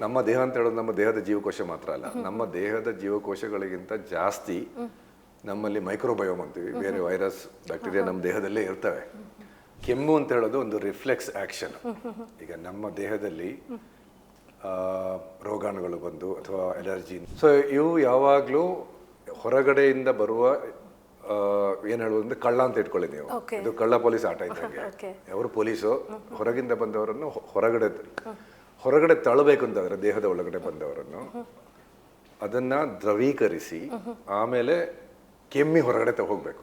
ನಮ್ಮ ದೇಹ ಅಂತ ಹೇಳೋದು ನಮ್ಮ ದೇಹದ ಜೀವಕೋಶ ಮಾತ್ರ ಅಲ್ಲ. ನಮ್ಮ ದೇಹದ ಜೀವಕೋಶಗಳಿಗಿಂತ ಜಾಸ್ತಿ ನಮ್ಮಲ್ಲಿ ಮೈಕ್ರೋಬಯೋಮ್ ಅಂತೀವಿ. ಬೇರೆ ವೈರಸ್ ಬ್ಯಾಕ್ಟೀರಿಯಾ ನಮ್ಮ ದೇಹದಲ್ಲೇ ಇರ್ತವೆ. ಕೆಮ್ಮು ಅಂತ ಹೇಳೋದು ಒಂದು ರಿಫ್ಲೆಕ್ಸ್ ಆಕ್ಷನ್ ಈಗ ನಮ್ಮ ದೇಹದಲ್ಲಿ ರೋಗಾಣುಗಳು ಬಂದು ಅಥವಾ ಅಲರ್ಜಿ ಸೊ ಇವು ಯಾವಾಗಲೂ ಹೊರಗಡೆಯಿಂದ ಬರುವ ಏನು ಹೇಳೋದು ಅಂದ್ರೆ ಕಳ್ಳ ಅಂತ ಇಟ್ಕೊಳ್ಳಿ ನೀವು. ಇದು ಕಳ್ಳ ಪೊಲೀಸ್ ಆಟ ಇದ್ದಂಗೆ. ಅವರು ಪೊಲೀಸು ಹೊರಗಿಂದ ಬಂದವರನ್ನು ಹೊರಗಡೆ ಹೊರಗಡೆ ತಳ್ಳಬೇಕು ಅಂತಂದ್ರೆ ದೇಹದ ಒಳಗಡೆ ಬಂದವರನ್ನು ಅದನ್ನ ದ್ರವೀಕರಿಸಿ ಆಮೇಲೆ ಕೆಮ್ಮಿ ಹೊರಗಡೆ ತಗೋಗ್ಬೇಕು.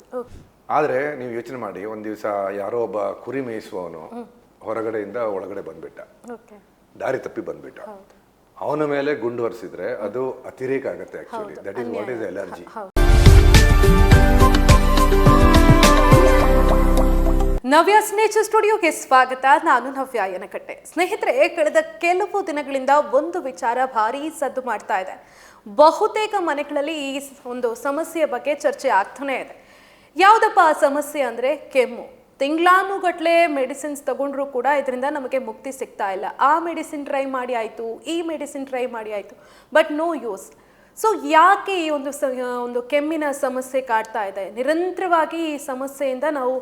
ಆದ್ರೆ ನೀವು ಯೋಚನೆ ಮಾಡಿ ಒಂದ್ ದಿವಸ ಯಾರೋ ಒಬ್ಬ ಕುರಿ ಮೇಯಿಸುವವನು ಹೊರಗಡೆಯಿಂದ ಒಳಗಡೆ ಬಂದ್ಬಿಟ್ಟ. ದಾರಿ ತಪ್ಪಿ ಬಂದ್ಬಿಟ್ಟ. ಅವನ ಮೇಲೆ ಗುಂಡು ಹೊರಿಸಿದ್ರೆ ಅದು ಅತಿರೇಕ ಆಗುತ್ತೆ actually that is what is allergy Navya's nature ಸ್ಟುಡಿಯೋಗೆ ಸ್ವಾಗತ. ನಾನು ನವ್ಯ ಯನಕಟ್ಟೆ ಸ್ನೇಹಿತರೆ, ಕಳೆದ ಕೆಲವು ದಿನಗಳಿಂದ ಒಂದು ವಿಚಾರ ಭಾರಿ ಸದ್ದು ಮಾಡ್ತಾ ಇದೆ. ಬಹುತೇಕ ಮನೆಗಳಲ್ಲಿ ಈ ಒಂದು ಸಮಸ್ಯೆಯ ಬಗ್ಗೆ ಚರ್ಚೆ ಆಗ್ತಾನೆ ಇದೆ. ಯಾವುದಪ್ಪ ಆ ಸಮಸ್ಯೆ ಅಂದರೆ? ಕೆಮ್ಮು. ತಿಂಗಳಾನುಗಟ್ಲೆ ಮೆಡಿಸಿನ್ಸ್ ತಗೊಂಡ್ರೂ ಕೂಡ ಇದರಿಂದ ನಮಗೆ ಮುಕ್ತಿ ಸಿಗ್ತಾ ಇಲ್ಲ. ಆ ಮೆಡಿಸಿನ್ ಟ್ರೈ ಮಾಡಿ ಆಯಿತು, ಈ ಮೆಡಿಸಿನ್ ಟ್ರೈ ಮಾಡಿ ಆಯಿತು. But no use. ಸೊ ಯಾಕೆ ಈ ಒಂದು ಸ ಒಂದು ಕೆಮ್ಮಿನ ಸಮಸ್ಯೆ ಕಾಡ್ತಾ ಇದೆ? ನಿರಂತರವಾಗಿ ಈ ಸಮಸ್ಯೆಯಿಂದ ನಾವು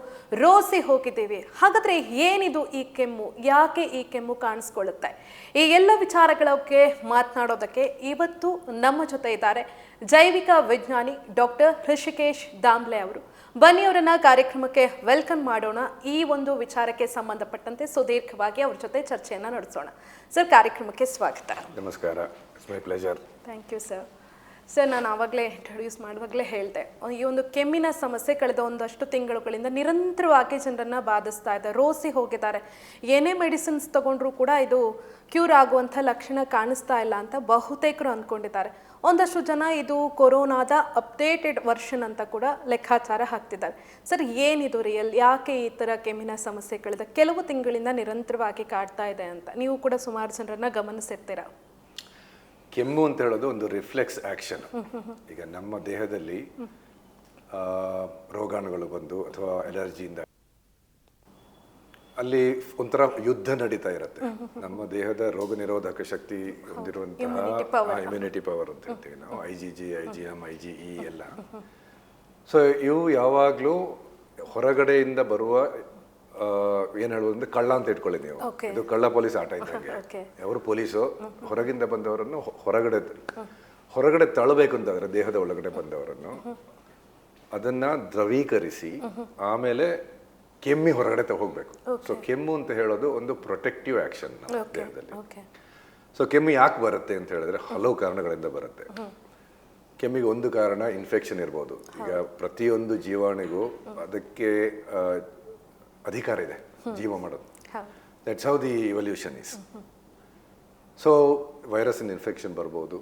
ರೋಸಿ ಹೋಗಿದ್ದೀವಿ. ಹಾಗಾದ್ರೆ ಏನಿದು ಈ ಕೆಮ್ಮು? ಯಾಕೆ ಈ ಕೆಮ್ಮು ಕಾಣಿಸ್ಕೊಳ್ಳುತ್ತೆ? ಈ ಎಲ್ಲ ಬಗ್ಗೆ ಮಾತನಾಡೋದಕ್ಕೆ ಇವತ್ತು ನಮ್ಮ ಜೊತೆ ಇದ್ದಾರೆ ಜೈವಿಕ ವಿಜ್ಞಾನಿ ಡಾಕ್ಟರ್ ಹೃಷಿಕೇಶ್ ದಾಮ್ಲೆ ಅವರು. ಬನ್ನಿ ಅವರನ್ನ ಕಾರ್ಯಕ್ರಮಕ್ಕೆ ವೆಲ್ಕಮ್ ಮಾಡೋಣ. ಈ ಒಂದು ವಿಚಾರಕ್ಕೆ ಸಂಬಂಧಪಟ್ಟಂತೆ ಸುದೀರ್ಘವಾಗಿ ಅವ್ರ ಜೊತೆ ಚರ್ಚೆಯನ್ನು ನಡೆಸೋಣ. ಸರ್ ಕಾರ್ಯಕ್ರಮಕ್ಕೆ ಸ್ವಾಗತ. ನಮಸ್ಕಾರ. It's my pleasure. Thank you sir. Sir, ನಾನು ಆವಾಗಲೇ ಇಂಟ್ರೊಡ್ಯೂಸ್ ಮಾಡುವಾಗಲೇ ಹೇಳಿದೆ. ಈ ಒಂದು ಕೆಮ್ಮಿನ ಸಮಸ್ಯೆ ಕಳೆದ ಒಂದಷ್ಟು ತಿಂಗಳುಗಳಿಂದ ನಿರಂತರವಾಗಿ ಜನರನ್ನು ಬಾಧಿಸ್ತಾ ಇದೆ, ರೋಸಿ ಹೋಗಿದ್ದಾರೆ. ಏನೇ ಮೆಡಿಸಿನ್ಸ್ ತಗೊಂಡ್ರೂ ಕೂಡ ಇದು ಕ್ಯೂರ್ ಆಗುವಂಥ ಲಕ್ಷಣ ಕಾಣಿಸ್ತಾ ಇಲ್ಲ ಅಂತ ಬಹುತೇಕರು ಅಂದ್ಕೊಂಡಿದ್ದಾರೆ. ಒಂದಷ್ಟು ಜನ ಇದು ಕೊರೋನಾದ ಅಪ್ಡೇಟೆಡ್ ವರ್ಷನ್ ಅಂತ ಕೂಡ ಲೆಕ್ಕಾಚಾರ ಹಾಕ್ತಿದ್ದಾರೆ. ಸರ್, ಏನಿದು ರಿಯಲ್ ಯಾಕೆ ಈ ಥರ ಕೆಮ್ಮಿನ ಸಮಸ್ಯೆ ಕಳೆದ ಕೆಲವು ತಿಂಗಳಿಂದ ನಿರಂತರವಾಗಿ ಕಾಡ್ತಾ ಇದೆ ಅಂತ? ನೀವು ಕೂಡ ಸುಮಾರು ಜನರನ್ನ ಗಮನಿಸಿರ್ತೀರಾ? ಕೆಮ್ಮು ಅಂತ ಹೇಳೋದು ಒಂದು ರಿಫ್ಲೆಕ್ಸ್ ಆಕ್ಷನ್ ಈಗ ನಮ್ಮ ದೇಹದಲ್ಲಿ ಆ, ರೋಗಾಣುಗಳು ಬಂದು ಅಥವಾ ಎಲರ್ಜಿಯಿಂದ ಅಲ್ಲಿ ಒಂಥರ ಯುದ್ಧ ನಡೀತಾ ಇರುತ್ತೆ. ನಮ್ಮ ದೇಹದ ರೋಗ ನಿರೋಧಕ ಶಕ್ತಿ ಹೊಂದಿರುವಂತಹ ಇಮ್ಯುನಿಟಿ ಪವರ್ ಅಂತ ಹೇಳ್ತೀವಿ ನಾವು. I G G I G M I G E ಎಲ್ಲ. ಸೊ ಇವು ಯಾವಾಗಲೂ ಹೊರಗಡೆಯಿಂದ ಬರುವ ಏನ್ ಹೇಳೋದು ಅಂದ್ರೆ ಕಳ್ಳ ಅಂತ ಇಟ್ಕೊಳ್ಳಿ ನೀವು ಇದು ಕಳ್ಳ ಪೊಲೀಸ್ ಆಟ ಇದ್ದಂಗೆ. ಅವರು ಪೊಲೀಸು ಹೊರಗಿಂದ ಬಂದವರನ್ನು ಹೊರಗಡೆ ಹೊರಗಡೆ ತಳ್ಳಬೇಕು ಅಂತಂದ್ರೆ ದೇಹದ ಒಳಗಡೆ ಬಂದವರನ್ನು. ಅದನ್ನ ದ್ರವೀಕರಿಸಿ ಆಮೇಲೆ ಕೆಮ್ಮಿ ಹೊರಗಡೆ ತಗೋಗ್ಬೇಕು ಸೊ ಕೆಮ್ಮು ಅಂತ ಹೇಳೋದು ಒಂದು ಪ್ರೊಟೆಕ್ಟಿವ್ ಆಕ್ಷನ್ ದೇಹದಲ್ಲಿ. ಸೊ ಕೆಮ್ಮು ಯಾಕೆ ಬರುತ್ತೆ ಅಂತ ಹೇಳಿದ್ರೆ ಹಲವು ಕಾರಣಗಳಿಂದ ಬರುತ್ತೆ. ಕೆಮ್ಮಿಗೆ ಒಂದು ಕಾರಣ ಇನ್ಫೆಕ್ಷನ್ ಇರ್ಬೋದು. ಈಗ ಪ್ರತಿಯೊಂದು ಜೀವಾಣಿಗೂ ಅದಕ್ಕೆ ಅಧಿಕಾರ ಇದೆ ಜೀವ ಮಾಡೋದು. That's how the evolution is so ವೈರಸ್ಸಿನ infection ಬರ್ಬೋದು.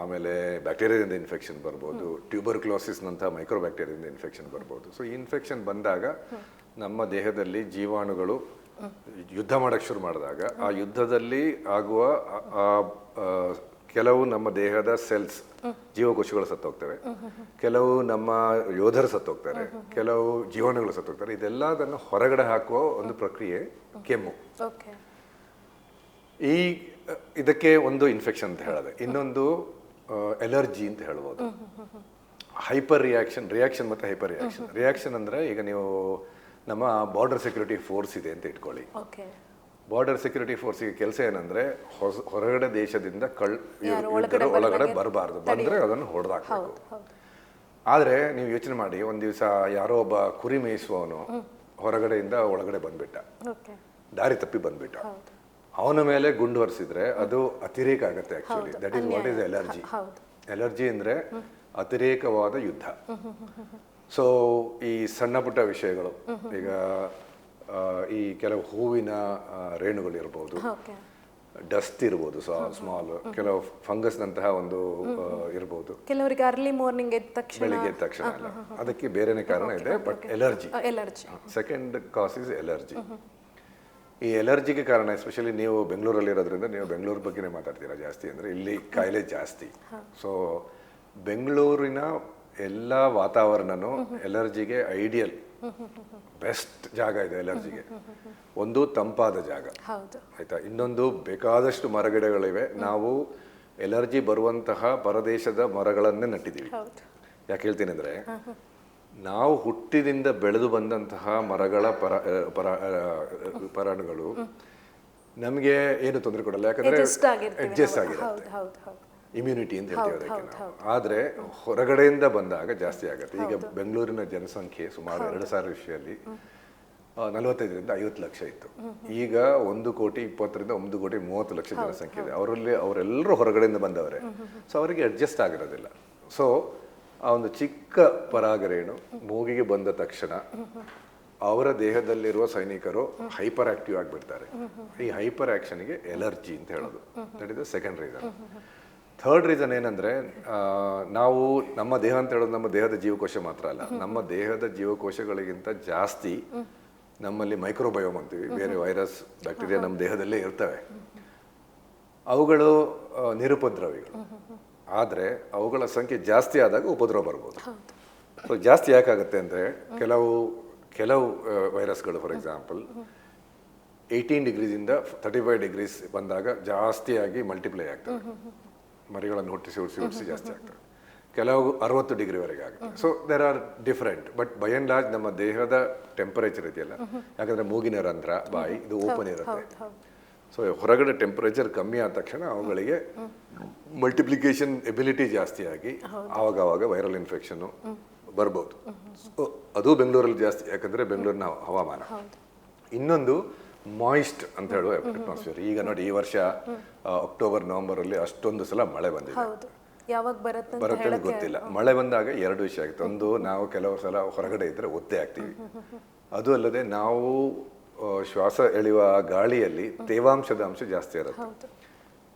ಆಮೇಲೆ ಬ್ಯಾಕ್ಟೀರಿಯಾದಿಂದ ಇನ್ಫೆಕ್ಷನ್ ಬರ್ಬೋದು. ಟ್ಯೂಬರ್ಕ್ಲೋಸಿಸ್ನಂಥ ಮೈಕ್ರೋ ಬ್ಯಾಕ್ಟೀರಿಯಾದಿಂದ ಇನ್ಫೆಕ್ಷನ್ ಬರ್ಬೋದು. ಸೊ ಇನ್ಫೆಕ್ಷನ್ ಬಂದಾಗ ನಮ್ಮ ದೇಹದಲ್ಲಿ ಜೀವಾಣುಗಳು ಯುದ್ಧ ಮಾಡೋಕ್ಕೆ ಶುರು ಮಾಡಿದಾಗ ಆ ಯುದ್ಧದಲ್ಲಿ ಆಗುವ ಕೆಲವು ನಮ್ಮ ದೇಹದ ಸೆಲ್ಸ್ ಜೀವಕೋಶಗಳು ಸತ್ತೋಗ್ತವೆ. ಕೆಲವು ನಮ್ಮ ಯೋಧರು ಸತ್ತೋಗ್ತಾರೆ. ಕೆಲವು ಜೀವಾಣುಗಳು ಸತ್ತೋಗ್ತಾರೆ. ಇದೆಲ್ಲದನ್ನು ಹೊರಗಡೆ ಹಾಕುವ ಒಂದು ಪ್ರಕ್ರಿಯೆ ಕೆಮ್ಮು. ಈ ಇದಕ್ಕೆ ಒಂದು ಇನ್ಫೆಕ್ಷನ್ ಅಂತ ಹೇಳಿದೆ. ಇನ್ನೊಂದು ಎಲರ್ಜಿ ಅಂತ ಹೇಳ್ಬೋದು ಹೈಪರ್ ರಿಯಾಕ್ಷನ್ ರಿಯಾಕ್ಷನ್ ಮತ್ತು ಹೈಪರ್ ರಿಯಾಕ್ಷನ್ ರಿಯಾಕ್ಷನ್ ಅಂದ್ರೆ ಈಗ ನೀವು ನಮ್ಮ ಬಾರ್ಡರ್ ಸೆಕ್ಯೂರಿಟಿ ಫೋರ್ಸ್ ಇದೆ ಅಂತ ಇಟ್ಕೊಳ್ಳಿ. ಬಾರ್ಡರ್ ಸೆಕ್ಯೂರಿಟಿ ಫೋರ್ಸ್ಗೆ ಕೆಲಸ ಏನಂದ್ರೆ ಹೊಸ ಹೊರಗಡೆ ದೇಶದಿಂದ ಕಳ್ ಇವ್ರು- ಒಳಗಡೆ ಬರಬಾರ್ದು. ಬಂದ್ರೆ ಅದನ್ನು ಹೊಡೆದಾಕ್ಬೇಕು. ಆದರೆ ನೀವು ಯೋಚನೆ ಮಾಡಿ ಒಂದು ದಿವಸ ಯಾರೋ ಒಬ್ಬ ಕುರಿ ಮೇಯಿಸುವವನು ಹೊರಗಡೆಯಿಂದ ಒಳಗಡೆ ಬಂದ್ಬಿಟ್ಟ. ದಾರಿ ತಪ್ಪಿ ಬಂದ್ಬಿಟ್ಟ. ಅವನ ಮೇಲೆ ಗುಂಡು ಹೊರಿಸಿದ್ರೆ ಅದು ಅತಿರೇಕ ಆಗುತ್ತೆ actually that is what is allergy allergy ಅಂದ್ರೆ ಅತಿರೇಕವಾದ ಯುದ್ಧ. ಸೊ ಈ ಸಣ್ಣ ಪುಟ್ಟ ವಿಷಯಗಳು ಈಗ ಈ ಕೆಲವು ಹೂವಿನ ರೇಣುಗಳಿರ್ಬೋದು. ಡಸ್ಟ್ ಇರ್ಬೋದು ಸ್ಮಾಲ್ ಕೆಲವು ಫಂಗಸ್ ನಂತಹ ಒಂದು ಇರ್ಬೋದು. ಕೆಲವರಿಗೆ ಅರ್ಲಿ ಮಾರ್ನಿಂಗ್ ಎದ್ದ ತಕ್ಷಣ ಬೆಳಿಗ್ಗೆ ಎದ್ದ ತಕ್ಷಣ ಅಲ್ಲ ಅದಕ್ಕೆ ಬೇರೆನೇ ಕಾರಣ ಇದೆ but allergy allergy second cause is allergy ಈ ಎಲರ್ಜಿಗೆ ಕಾರಣ ಎಸ್ಪೆಷಲಿ ನೀವು ಬೆಂಗಳೂರಲ್ಲಿ ಇರೋದ್ರಿಂದ ನೀವು ಬೆಂಗಳೂರು ಬಗ್ಗೆನೇ ಮಾತಾಡ್ತೀರಾ ಜಾಸ್ತಿ ಅಂದ್ರೆ ಇಲ್ಲಿ ಕಾಯಿಲೆ ಜಾಸ್ತಿ. ಸೊ ಬೆಂಗಳೂರಿನ ಎಲ್ಲ ವಾತಾವರಣನೂ ಎಲರ್ಜಿಗೆ ಐಡಿಯಲ್ ಬೆಸ್ಟ್ ಜಾಗ ಇದೆ ಎಲರ್ಜಿಗೆ ಒಂದು ತಂಪಾದ ಜಾಗ. ಆಯ್ತಾ? ಇನ್ನೊಂದು ಬೇಕಾದಷ್ಟು ಮರಗಿಡಗಳಿವೆ. ನಾವು ಎಲರ್ಜಿ ಬರುವಂತಹ ಪರದೇಶದ ಮರಗಳನ್ನೇ ನಟ್ಟಿದ್ದೀವಿ. ಯಾಕೆ ಹೇಳ್ತೀನಿ ಅಂದರೆ ನಾವು ಹುಟ್ಟಿನಿಂದ ಬೆಳೆದು ಬಂದಂತಹ ಮರಗಳ ಪರ ಪರ ಪರಾಣಗಳು ನಮಗೆ ಏನು ತೊಂದರೆ ಕೊಡಲ್ಲ. ಯಾಕಂದ್ರೆ ಅಡ್ಜಸ್ಟ್. ಆಗಿರುತ್ತೆ. ಇಮ್ಯುನಿಟಿ ಅಂತ ಹೇಳ್ತೀವಿ ಅದಕ್ಕೆ ನಾವು. ಆದ್ರೆ ಹೊರಗಡೆಯಿಂದ ಬಂದಾಗ ಜಾಸ್ತಿ ಆಗುತ್ತೆ. ಈಗ ಬೆಂಗಳೂರಿನ ಜನಸಂಖ್ಯೆ ಸುಮಾರು ಎರಡು ಸಾವಿರ ವಿಷಯದಲ್ಲಿ ನಲವತ್ತೈದರಿಂದ ಐವತ್ತು ಲಕ್ಷ ಇತ್ತು. ಈಗ ಒಂದು ಕೋಟಿ ಇಪ್ಪತ್ತರಿಂದ ಒಂದು ಕೋಟಿ ಮೂವತ್ತು ಲಕ್ಷ ಜನಸಂಖ್ಯೆ ಇದೆ. ಅವರಲ್ಲಿ ಅವರೆಲ್ಲರೂ ಹೊರಗಡೆಯಿಂದ ಬಂದವರೇ. ಸೊ ಅವರಿಗೆ ಅಡ್ಜಸ್ಟ್ ಆಗಿರೋದಿಲ್ಲ ಸೊ ಆ ಒಂದು ಚಿಕ್ಕ ಪರಾಗರೇಣು ಮೂಗಿಗೆ ಬಂದ ತಕ್ಷಣ ಅವರ ದೇಹದಲ್ಲಿರುವ ಸೈನಿಕರು ಹೈಪರ್ ಆಕ್ಟಿವ್ ಆಗಿಬಿಡ್ತಾರೆ. ಈ ಹೈಪರ್ ಆಕ್ಷನ್ಗೆ ಎಲರ್ಜಿ ಅಂತ ಹೇಳೋದು. That is the second reason third reason ಏನಂದರೆ ನಾವು ನಮ್ಮ ದೇಹ ಅಂತ ಹೇಳೋದು ನಮ್ಮ ದೇಹದ ಜೀವಕೋಶ ಮಾತ್ರ ಅಲ್ಲ. ನಮ್ಮ ದೇಹದ ಜೀವಕೋಶಗಳಿಗಿಂತ ಜಾಸ್ತಿ ನಮ್ಮಲ್ಲಿ ಮೈಕ್ರೋಬಯೋಮ್ ಅಂತೀವಿ. ಬೇರೆ ವೈರಸ್ ಬ್ಯಾಕ್ಟೀರಿಯಾ ನಮ್ಮ ದೇಹದಲ್ಲೇ ಇರ್ತವೆ. ಅವುಗಳು ನಿರುಪದ್ರವಿಗಳು. ಆದರೆ ಅವುಗಳ ಸಂಖ್ಯೆ ಜಾಸ್ತಿ ಆದಾಗ ಉಪದ್ರವ ಬರ್ಬೋದು. ಸೊ ಜಾಸ್ತಿ ಯಾಕಾಗುತ್ತೆ ಅಂದರೆ ಕೆಲವು ಕೆಲವು ವೈರಸ್ಗಳು ಫಾರ್ ಎಕ್ಸಾಂಪಲ್ ಏಯ್ಟೀನ್ ಡಿಗ್ರೀಸಿಂದ ತರ್ಟಿ ಫೈವ್ ಡಿಗ್ರೀಸ್ ಬಂದಾಗ ಜಾಸ್ತಿಯಾಗಿ ಮಲ್ಟಿಪ್ಲೈ ಆಗ್ತವೆ. ಮರಿಗಳನ್ನು ಹುಟ್ಟಿಸಿ ಹುಟ್ಟಿಸಿ ಹುಟ್ಟಿಸಿ ಜಾಸ್ತಿ ಆಗ್ತದೆ ಕೆಲವು ಅರವತ್ತು ಡಿಗ್ರಿವರೆಗೆ ಆಗುತ್ತೆ. So there are different but by and large ನಮ್ಮ ದೇಹದ ಟೆಂಪರೇಚರ್ ಇದೆಯಲ್ಲ ಯಾಕಂದ್ರೆ ಮೂಗಿನ ರಂಧ್ರ ಬಾಯಿ ಇದು ಓಪನ್ ಇರುತ್ತೆ. ಸೊ ಹೊರಗಡೆ ಟೆಂಪರೇಚರ್ ಕಮ್ಮಿ ಆದ ತಕ್ಷಣ ಅವುಗಳಿಗೆ ಮಲ್ಟಿಪ್ಲಿಕೇಶನ್ ಎಬಿಲಿಟಿ ಜಾಸ್ತಿ ಆಗಿ ಆವಾಗವಾಗ ಆವಾಗ ವೈರಲ್ ಇನ್ಫೆಕ್ಷನ್ನು ಬರ್ಬೋದು. ಸೊ ಅದು ಬೆಂಗಳೂರಲ್ಲಿ ಜಾಸ್ತಿ ಯಾಕಂದ್ರೆ ಬೆಂಗಳೂರಿನ ಹವಾಮಾನ. ಇನ್ನೊಂದು ಮಾಯಿಸ್ಟ್ ಅಂತ ಹೇಳುವ ಅಟ್ಮಾಸ್ಫಿಯರ್ ಈಗ ನೋಡಿ ಈ ವರ್ಷ ಅಕ್ಟೋಬರ್ ನವೆಂಬರ್ ಅಲ್ಲಿ ಅಷ್ಟೊಂದು ಸಲ ಮಳೆ ಬಂದಿದೆ. ಯಾವಾಗ ಬರುತ್ತೆ ಬರುತ್ತೆ ಗೊತ್ತಿಲ್ಲ. ಮಳೆ ಬಂದಾಗ ಎರಡು ವಿಷಯ ಆಗುತ್ತೆ. ಒಂದು ನಾವು ಕೆಲವು ಸಲ ಹೊರಗಡೆ ಇದ್ರೆ ಒತ್ತೆ ಆಗ್ತೀವಿ. ಅದು ಅಲ್ಲದೆ ನಾವು ಶ್ವಾಸ ಎಳೆಯುವ ಗಾಳಿಯಲ್ಲಿ ತೇವಾಂಶದ ಅಂಶ ಜಾಸ್ತಿ ಇರುತ್ತೆ.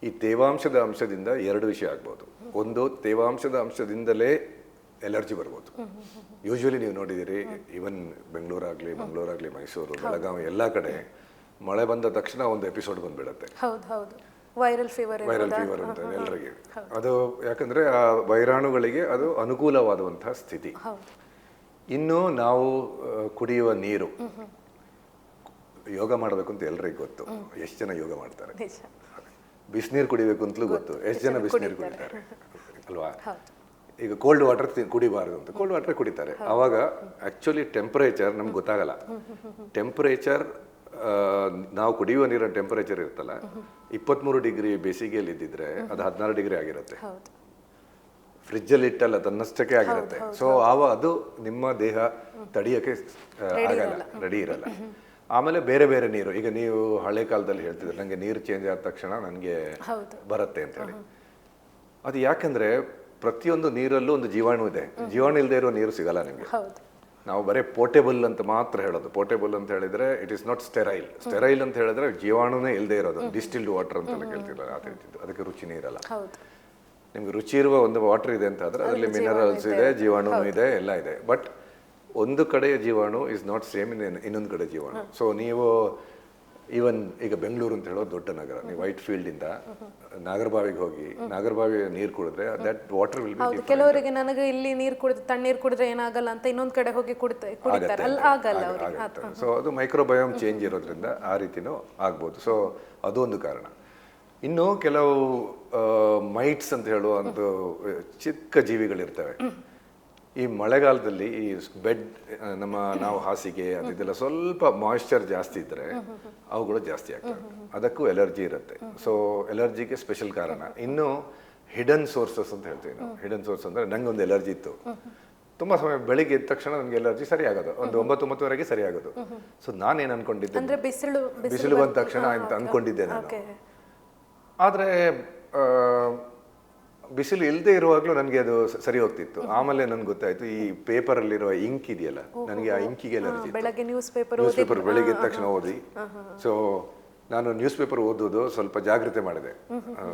ಈ ತೇವಾಂಶದ ಅಂಶದಿಂದ ಎರಡು ವಿಷಯ ಆಗ್ಬೋದು. ಒಂದು ತೇವಾಂಶದ ಅಂಶದಿಂದಲೇ ಎಲರ್ಜಿ ಬರ್ಬೋದು. ಯೂಶ್ವಲಿ ನೀವು ನೋಡಿದ್ದೀರಿ ಈವನ್ ಬೆಂಗಳೂರಾಗಲಿ ಮಂಗಳೂರಾಗಲಿ ಮೈಸೂರು ಬೆಳಗಾವಿ ಎಲ್ಲ ಕಡೆ ಮಳೆ ಬಂದ ತಕ್ಷಣ ಒಂದು ಎಪಿಸೋಡ್ ಬಂದ್ಬಿಡತ್ತೆ. ಹೌದು ಹೌದು. ವೈರಲ್ ಫೀವರ್ ವೈರಲ್ ಫೀವರ್ ಅಂತ ಎಲ್ಲರಿಗೆ ಅದು ಯಾಕಂದ್ರೆ ಆ ವೈರಾಣುಗಳಿಗೆ ಅದು ಅನುಕೂಲವಾದಂತಹ ಸ್ಥಿತಿ. ಇನ್ನು ನಾವು ಕುಡಿಯುವ ನೀರು ಯೋಗ ಮಾಡಬೇಕು ಅಂತ ಎಲ್ರಿಗೂ ಗೊತ್ತು. ಎಷ್ಟು ಜನ ಯೋಗ ಮಾಡ್ತಾರೆ? ಬಿಸಿನೀರು ಕುಡಿಬೇಕು ಅಂತಲೂ ಗೊತ್ತು. ಎಷ್ಟು ಜನ ಬಿಸಿನೀರು ಕುಡಿತಾರೆ? ಅಲ್ವಾ? ಈಗ ಕೋಲ್ಡ್ ವಾಟರ್ ಕುಡಿಬಾರದು ಅಂತ. ಕೋಲ್ಡ್ ವಾಟರ್ ಕುಡಿತಾರೆ. ಆವಾಗ ಆಕ್ಚುಲಿ ಟೆಂಪರೇಚರ್ ನಮ್ಗೆ ಗೊತ್ತಾಗಲ್ಲ. ಟೆಂಪರೇಚರ್ ನಾವು ಕುಡಿಯುವ ನೀರಿನ ಟೆಂಪರೇಚರ್ ಇರುತ್ತಲ್ಲ ಇಪ್ಪತ್ತ್ಮೂರು ಡಿಗ್ರಿ ಬೇಸಿಗೆಯಲ್ಲಿ ಇದ್ದಿದ್ರೆ ಅದು ಹದಿನಾರು ಡಿಗ್ರಿ ಆಗಿರುತ್ತೆ. ಫ್ರಿಜ್ಜಲ್ಲಿ ಇಟ್ಟಲ್ಲ ತನ್ನಷ್ಟಕ್ಕೆ ಆಗಿರುತ್ತೆ. ಸೊ ಆವ ಅದು ನಿಮ್ಮ ದೇಹ ತಡಿಯಕ್ಕೆ ಆಗಲ್ಲ ರೆಡಿ ಇರಲ್ಲ. ಆಮೇಲೆ ಬೇರೆ ಬೇರೆ ನೀರು ಈಗ ನೀವು ಹಳೆ ಕಾಲದಲ್ಲಿ ಹೇಳ್ತಿದ್ರೆ ನನಗೆ ನೀರು ಚೇಂಜ್ ಆದ ತಕ್ಷಣ ನನಗೆ ಬರುತ್ತೆ ಅಂತ ಹೇಳಿ. ಅದು ಯಾಕಂದ್ರೆ ಪ್ರತಿಯೊಂದು ನೀರಲ್ಲೂ ಒಂದು ಜೀವಾಣು ಇದೆ. ಜೀವಾಣು ಇಲ್ಲದೆ ಇರೋ ನೀರು ಸಿಗಲ್ಲ ನಿಮಗೆ. ನಾವು ಬರೀ ಪೋರ್ಟೇಬಲ್ ಅಂತ ಮಾತ್ರ ಹೇಳೋದು. ಪೋರ್ಟೇಬಲ್ ಅಂತ ಹೇಳಿದ್ರೆ it is not sterile sterile ಅಂತ ಹೇಳಿದ್ರೆ ಜೀವಾಣುನೇ ಇಲ್ಲದೆ ಇರೋದು. ಡಿಸ್ಟಿಲ್ಡ್ ವಾಟರ್ ಅಂತೆಲ್ಲ ಕೇಳ್ತಿರಲ್ಲ ಆ ರೀತಿದ್ದು ಅದಕ್ಕೆ ರುಚಿನೇ ಇರಲ್ಲ. ನಿಮ್ಗೆ ರುಚಿ ಇರುವ ಒಂದು ವಾಟರ್ ಇದೆ ಅಂತ ಆದ್ರೆ ಅದರಲ್ಲಿ ಮಿನರಲ್ಸ್ ಇದೆ ಜೀವಾಣು ಇದೆ ಎಲ್ಲ ಇದೆ. ಬಟ್ ಒಂದು ಕಡೆಯ ಜೀವಾಣು ಇಸ್ ನಾಟ್ ಸೇಮ್ ಇನ್ ಇನ್ನೊಂದು ಕಡೆ ಜೀವಾಣು. ಸೊ ನೀವು ಈವನ್ ಈಗ ಬೆಂಗಳೂರು ಅಂತ ಹೇಳೋ ದೊಡ್ಡ ನಗರ. ನೀವು ವೈಟ್ ಫೀಲ್ಡ್ ಇಂದ ನಾಗರಬಾವಿಗೆ ಹೋಗಿ ನಾಗರಬಾವಿ ನೀರು ಕುಡಿದ್ರೆ ದಟ್ ವಾಟರ್ ವಿಲ್ ಹೌದು ಕೆಲವರಿಗೆ ನನಗೆ ಇಲ್ಲಿ ನೀರು ಕುಡಿದು ತಣ್ಣೀರು ಕುಡಿದ್ರೆ ಏನಾಗಲ್ಲ ಅಂತ ಇನ್ನೊಂದು ಕಡೆ ಹೋಗಿ ಕುಡಿತ ಕುಡಿತಾರೆ. ಅಲ್ಲಿ ಆಗಲ್ಲ ಅವರಿಗೆ. ಸೊ ಅದು ಮೈಕ್ರೋಬಯೋಮ್ ಚೇಂಜ್ ಇರೋದ್ರಿಂದ ಆ ರೀತಿನೂ ಆಗ್ಬೋದು. ಸೊ ಅದು ಒಂದು ಕಾರಣ. ಇನ್ನು ಕೆಲವು ಮೈಟ್ಸ್ ಅಂತ ಹೇಳುವ ಒಂದು ಚಿಕ್ಕ ಜೀವಿಗಳಿರ್ತವೆ. ಈ ಮಳೆಗಾಲದಲ್ಲಿ ಈ ಬೆಡ್ ನಮ್ಮ ನಾವು ಹಾಸಿಗೆ ಅದಿದೆಲ್ಲ ಸ್ವಲ್ಪ ಮಾಯಿಶ್ಚರ್ ಜಾಸ್ತಿ ಇದ್ರೆ ಅವುಗಳು ಜಾಸ್ತಿ ಆಗ್ತವೆ. ಅದಕ್ಕೂ ಎಲರ್ಜಿ ಇರುತ್ತೆ. ಸೊ ಎಲರ್ಜಿಗೆ ಸ್ಪೆಷಲ್ ಕಾರಣ. ಇನ್ನು ಹಿಡನ್ ಸೋರ್ಸಸ್ ಅಂತ ಹೇಳ್ತೀವಿ ನಾವು. ಹಿಡನ್ ಸೋರ್ಸ್ ಅಂದ್ರೆ ನಂಗೆ ಒಂದು ಎಲರ್ಜಿ ಇತ್ತು. ತುಂಬಾ ಸಮಯ ಬೆಳಿಗ್ಗೆ ಎದ್ದ ತಕ್ಷಣ ನನಗೆ ಎಲರ್ಜಿ ಸರಿ ಆಗೋದು ಒಂದು ಒಂಬತ್ತು ಒಂಬತ್ತುವರೆಗೆ ಸರಿ ಆಗೋದು ಸೊ ನಾನೇನು ಅನ್ಕೊಂಡಿದ್ದೆ ಅಂದ್ರೆ ಬಿಸಿಲು ಬಿಸಿಲು ಬಂದ ತಕ್ಷಣ ಅಂತ ಅನ್ಕೊಂಡಿದ್ದೆ ನಾನು. ಆದರೆ ಬಿಸಿಲು ಇಲ್ಲದೆ ಇರುವಾಗಲೂ ನನಗೆ ಅದು ಸರಿ ಹೋಗ್ತಿತ್ತು. ಆಮೇಲೆ ನನ್ಗೆ ಗೊತ್ತಾಯ್ತು ಈ ಪೇಪರ್ ಅಲ್ಲಿರುವ ಇಂಕ್ ಇದೆಯಲ್ಲ ನನಗೆ ಆ ಇಂಕಿಗೆ ಎಲರ್ಜಿ ಬೆಳಗ್ಗೆ ನ್ಯೂಸ್ ಪೇಪರ್ ನ್ಯೂಸ್ ಪೇಪರ್ ಬೆಳಿಗ್ಗೆ ತಕ್ಷಣ ಓದಿ. ಸೊ ನಾನು ನ್ಯೂಸ್ ಪೇಪರ್ ಓದೋದು ಸ್ವಲ್ಪ ಜಾಗ್ರತೆ ಮಾಡಿದೆ.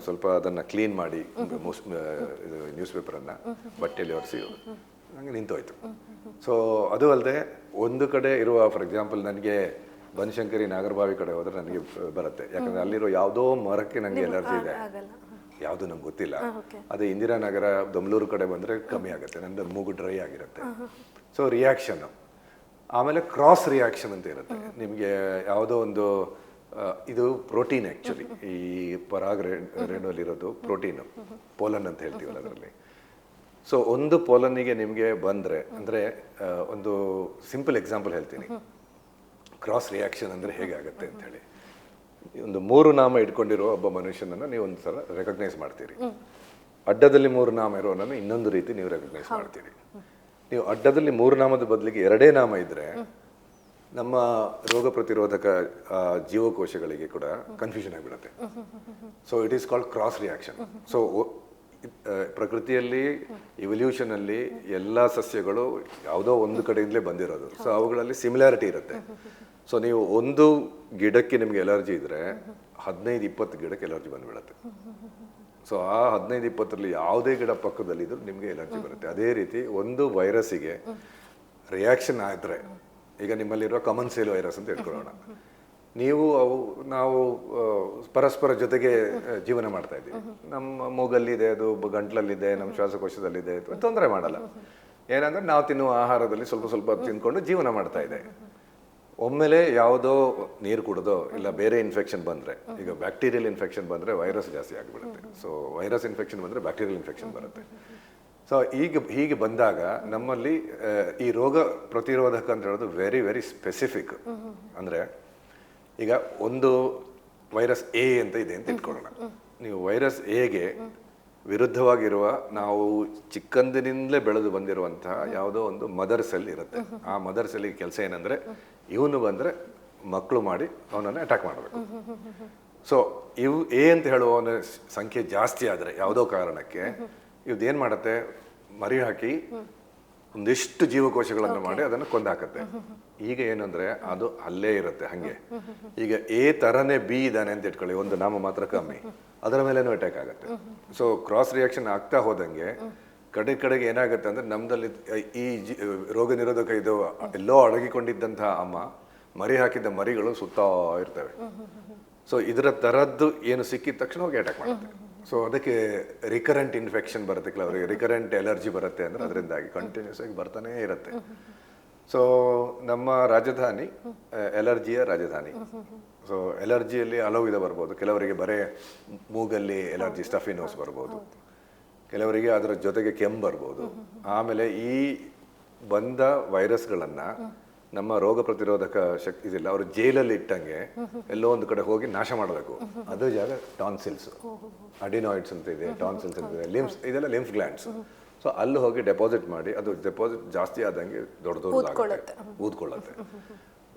ಸ್ವಲ್ಪ ಅದನ್ನ ಕ್ಲೀನ್ ಮಾಡಿ ನ್ಯೂಸ್ ಪೇಪರನ್ನು ಬಟ್ಟೆಯಲ್ಲಿ ಒರೆಸಿ. ನನಗೆ ನಿಂತೋಯ್ತು. ಸೊ ಅದು ಅಲ್ಲದೆ ಒಂದು ಕಡೆ ಇರುವ ಫಾರ್ ಎಕ್ಸಾಂಪಲ್ ನನಗೆ ಬನಶಂಕರಿ ನಾಗರಬಾವಿ ಕಡೆ ಹೋದ್ರೆ ನನಗೆ ಬರುತ್ತೆ. ಯಾಕಂದ್ರೆ ಅಲ್ಲಿರೋ ಯಾವುದೋ ಮರಕ್ಕೆ ನನಗೆ ಎಲರ್ಜಿ ಇದೆ. ಯಾವುದು ನಂಗೆ ಗೊತ್ತಿಲ್ಲ. ಅದೇ ಅದೇ ಇಂದಿರಾನಗರ ಬೆಂಗಳೂರು ಕಡೆ ಬಂದರೆ ಕಮ್ಮಿ ಆಗುತ್ತೆ ನಂದು ಮೂಗು ಡ್ರೈ ಆಗಿರುತ್ತೆ. ಸೊ ರಿಯಾಕ್ಷನ್ ಆಮೇಲೆ ಕ್ರಾಸ್ ರಿಯಾಕ್ಷನ್ ಅಂತ ಇರುತ್ತೆ. ನಿಮಗೆ ಯಾವುದೋ ಒಂದು ಇದು ಪ್ರೋಟೀನ್ ಆ್ಯಕ್ಚುಲಿ ಈ ಪರಾಗ್ ರೇಣುವಲ್ಲಿರೋದು ಪ್ರೋಟೀನು ಪೋಲನ್ ಅಂತ ಹೇಳ್ತೀವಲ್ಲ ಅದರಲ್ಲಿ. ಸೊ ಒಂದು ಪೋಲನ್ನಿಗೆ ನಿಮಗೆ ಬಂದರೆ ಅಂದರೆ ಒಂದು ಸಿಂಪಲ್ ಎಕ್ಸಾಂಪಲ್ ಹೇಳ್ತೀನಿ. ಕ್ರಾಸ್ ರಿಯಾಕ್ಷನ್ ಅಂದರೆ ಹೇಗಾಗುತ್ತೆ ಅಂತ ಹೇಳಿ. ಒಂದು ಮೂರು ನಾಮ ಇಟ್ಕೊಂಡಿರೋ ಒಬ್ಬ ಮನುಷ್ಯನನ್ನು ನೀವು ಒಂದು ಸಲ ರೆಕಗ್ನೈಸ್ ಮಾಡ್ತೀರಿ. ಅಡ್ಡದಲ್ಲಿ ಮೂರು ನಾಮ ಇರೋನನ್ನು ಇನ್ನೊಂದು ರೀತಿ ನೀವು ರೆಕಗ್ನೈಸ್ ಮಾಡ್ತೀರಿ. ನೀವು ಅಡ್ಡದಲ್ಲಿ ಮೂರು ನಾಮದ ಬದಲಿಗೆ ಎರಡೇ ನಾಮ ಇದ್ರೆ ನಮ್ಮ ರೋಗ ಪ್ರತಿರೋಧಕ ಜೀವಕೋಶಗಳಿಗೆ ಕೂಡ ಕನ್ಫ್ಯೂಷನ್ ಆಗಿಬಿಡುತ್ತೆ. So it is called cross reaction so ಪ್ರಕೃತಿಯಲ್ಲಿ ಇವಲ್ಯೂಷನಲ್ಲಿ ಅಲ್ಲಿ ಎಲ್ಲ ಸಸ್ಯಗಳು ಯಾವುದೋ ಒಂದು ಕಡೆಯಿಂದಲೇ ಬಂದಿರೋದು. ಸೊ ಅವುಗಳಲ್ಲಿ ಸಿಮಿಲಾರಿಟಿ ಇರುತ್ತೆ. ಸೊ ನೀವು ಒಂದು ಗಿಡಕ್ಕೆ ನಿಮ್ಗೆ ಎಲರ್ಜಿ ಇದ್ರೆ ಹದಿನೈದು ಇಪ್ಪತ್ತು ಗಿಡಕ್ಕೆ ಎಲರ್ಜಿ ಬಂದ್ಬಿಡುತ್ತೆ. ಸೊ ಆ ಹದಿನೈದು ಇಪ್ಪತ್ತರಲ್ಲಿ ಯಾವುದೇ ಗಿಡ ಪಕ್ಕದಲ್ಲಿದ್ದರೂ ನಿಮಗೆ ಎಲರ್ಜಿ ಬರುತ್ತೆ. ಅದೇ ರೀತಿ ಒಂದು ವೈರಸ್ಸಿಗೆ ರಿಯಾಕ್ಷನ್ ಆದರೆ ಈಗ ನಿಮ್ಮಲ್ಲಿರುವ ಕಾಮನ್ ಸೇಲ್ ವೈರಸ್ ಅಂತ ಹೇಳ್ಕೊಳ್ಳೋಣ. ನೀವು ಅವು ನಾವು ಪರಸ್ಪರ ಜೊತೆಗೆ ಜೀವನ ಮಾಡ್ತಾ ಇದ್ದೀವಿ. ನಮ್ಮ ಮೂಗಲ್ಲಿದೆ ಅದು ಗಂಟ್ಲಲ್ಲಿದೆ ನಮ್ಮ ಶ್ವಾಸಕೋಶದಲ್ಲಿದೆ ತೊಂದರೆ ಮಾಡಲ್ಲ. ಏನಂದ್ರೆ ನಾವು ತಿನ್ನುವ ಆಹಾರದಲ್ಲಿ ಸ್ವಲ್ಪ ಸ್ವಲ್ಪ ತಿನ್ಕೊಂಡು ಜೀವನ ಮಾಡ್ತಾ ಇದೆ ಒಮ್ಮೆಲೆ ಯಾವುದೋ ನೀರು ಕುಡ್ದೋ ಇಲ್ಲ ಬೇರೆ ಇನ್ಫೆಕ್ಷನ್ ಬಂದರೆ ಈಗ ಬ್ಯಾಕ್ಟೀರಿಯಲ್ ಇನ್ಫೆಕ್ಷನ್ ಬಂದರೆ ವೈರಸ್ ಜಾಸ್ತಿ ಆಗಿಬಿಡುತ್ತೆ. ಸೊ ವೈರಸ್ ಇನ್ಫೆಕ್ಷನ್ ಬಂದರೆ ಬ್ಯಾಕ್ಟೀರಿಯಲ್ ಇನ್ಫೆಕ್ಷನ್ ಬರುತ್ತೆ. ಸೊ ಈಗ ಹೀಗೆ ಬಂದಾಗ ನಮ್ಮಲ್ಲಿ ಈ ರೋಗ ಪ್ರತಿರೋಧಕ ಅಂತ ಹೇಳೋದು ವೆರಿ ವೆರಿ ಸ್ಪೆಸಿಫಿಕ್ ಅಂದರೆ ಈಗ ಒಂದು ವೈರಸ್ ಎ ಅಂತ ಇದೆ ಅಂತ ಇಟ್ಕೊಳ್ಳೋಣ. ನೀವು ವೈರಸ್ ಎಗೆ ವಿರುದ್ಧವಾಗಿರುವ ನಾವು ಚಿಕ್ಕಂದಿನಿಂದಲೇ ಬೆಳೆದು ಬಂದಿರುವಂತಹ ಯಾವುದೋ ಒಂದು ಮದರ್ ಸೆಲ್ ಇರುತ್ತೆ. ಆ ಮದರ್ ಸೆಲ್ಗೆ ಕೆಲಸ ಏನಂದ್ರೆ ಇವನು ಬಂದರೆ ಮಕ್ಕಳು ಮಾಡಿ ಅವನನ್ನು ಅಟ್ಯಾಕ್ ಮಾಡಬೇಕು. ಸೊ ಇವು ಎ ಅಂತ ಹೇಳುವವನ ಸಂಖ್ಯೆ ಜಾಸ್ತಿ ಆದರೆ ಯಾವುದೋ ಕಾರಣಕ್ಕೆ ಇವ್ದೇನು ಮಾಡುತ್ತೆ? ಮರಿ ಹಾಕಿ ಒಂದಿಷ್ಟು ಜೀವಕೋಶಗಳನ್ನು ಮಾಡಿ ಅದನ್ನು ಕೊಂದಾಕತ್ತೆ ಈಗ ಏನಂದ್ರೆ ಅದು ಅಲ್ಲೇ ಇರುತ್ತೆ ಹಂಗೆ. ಈಗ ಎ ತರನೇ ಬಿ ಇದ್ದಾನೆ ಅಂತ ಇಟ್ಕೊಳ್ಳಿ ಒಂದು ನಾಮ ಮಾತ್ರ ಕಮ್ಮಿ. ಅದರ ಮೇಲೇನೂ ಅಟ್ಯಾಕ್ ಆಗುತ್ತೆ. ಸೊ ಕ್ರಾಸ್ ರಿಯಾಕ್ಷನ್ ಆಗ್ತಾ ಹೋದಂಗೆ ಕಡೆ ಕಡೆಗೆ ಏನಾಗುತ್ತೆ ಅಂದ್ರೆ ನಮ್ಮದಲ್ಲಿ ಈ ಜಿ- ರೋಗ ನಿರೋಧಕ ಇದು ಎಲ್ಲೋ ಅಡಗಿಕೊಂಡಿದ್ದಂತಹ ಅಮ್ಮ, ಮರಿ ಹಾಕಿದ್ದ ಮರಿಗಳು ಸುತ್ತಾ ಇರ್ತವೆ. ಸೊ ಇದರ ತರದ್ದು ಏನು ಸಿಕ್ಕಿದ ತಕ್ಷಣ ಹೋಗಿ ಅಟ್ಯಾಕ್ ಮಾಡುತ್ತೆ. ಸೊ ಅದಕ್ಕೆ ರಿಕರೆಂಟ್ ಇನ್ಫೆಕ್ಷನ್ ಬರುತ್ತೆ ಕೆಲವರಿಗೆ ರಿಕರೆಂಟ್ ಎಲರ್ಜಿ ಬರುತ್ತೆ ಅಂದರೆ ಅದರಿಂದಾಗಿ ಕಂಟಿನ್ಯೂಸ್ ಆಗಿ ಬರ್ತಾನೆ ಇರುತ್ತೆ. ಸೊ ನಮ್ಮ ರಾಜಧಾನಿ ಎಲರ್ಜಿಯ ರಾಜಧಾನಿ. ಸೊ ಎಲರ್ಜಿಯಲ್ಲಿ ಹಲವು ವಿಧ ಬರ್ಬೋದು. ಕೆಲವರಿಗೆ ಬರೇ ಮೂಗಲ್ಲಿ ಎಲರ್ಜಿ ಸ್ಟಫಿನೋಸ್ ಬರ್ಬೋದು. ಕೆಲವರಿಗೆ ಅದರ ಜೊತೆಗೆ ಕೆಮ್ಮು ಬರ್ಬೋದು. ಆಮೇಲೆ ಈ ಬಂದ ವೈರಸ್ಗಳನ್ನು ನಮ್ಮ ರೋಗ ಪ್ರತಿರೋಧಕ ಶಕ್ತಿ ಇದಿಲ್ಲ ಅವರು ಜೈಲಲ್ಲಿ ಇಟ್ಟಂಗೆ ಎಲ್ಲೋ ಒಂದು ಕಡೆ ಹೋಗಿ ನಾಶ ಮಾಡಬೇಕು. ಅದು ಜಾಗ ಟಾನ್ಸಿಲ್ಸ್. ಅಡಿನಾಯ್ಡ್ಸ್ ಅಂತ ಇದೆ ಟಾನ್ಸಿಲ್ಸ್ ಅಂತ ಇದೆ ಲಿಮ್ಸ್ ಇದೆಲ್ಲ ಲಿಂಫ್ ಗ್ಲ್ಯಾಂಡ್ಸ್. ಸೊ ಅಲ್ಲಿ ಹೋಗಿ ಡೆಪಾಸಿಟ್ ಮಾಡಿ ಅದು ಡೆಪಾಸಿಟ್ ಜಾಸ್ತಿ ಆದಂಗೆ ದೊಡ್ಡ ದೊಡ್ಡದಾಗುತ್ತೆ. ಊದ್ಕೊಳ್ಳುತ್ತೆ.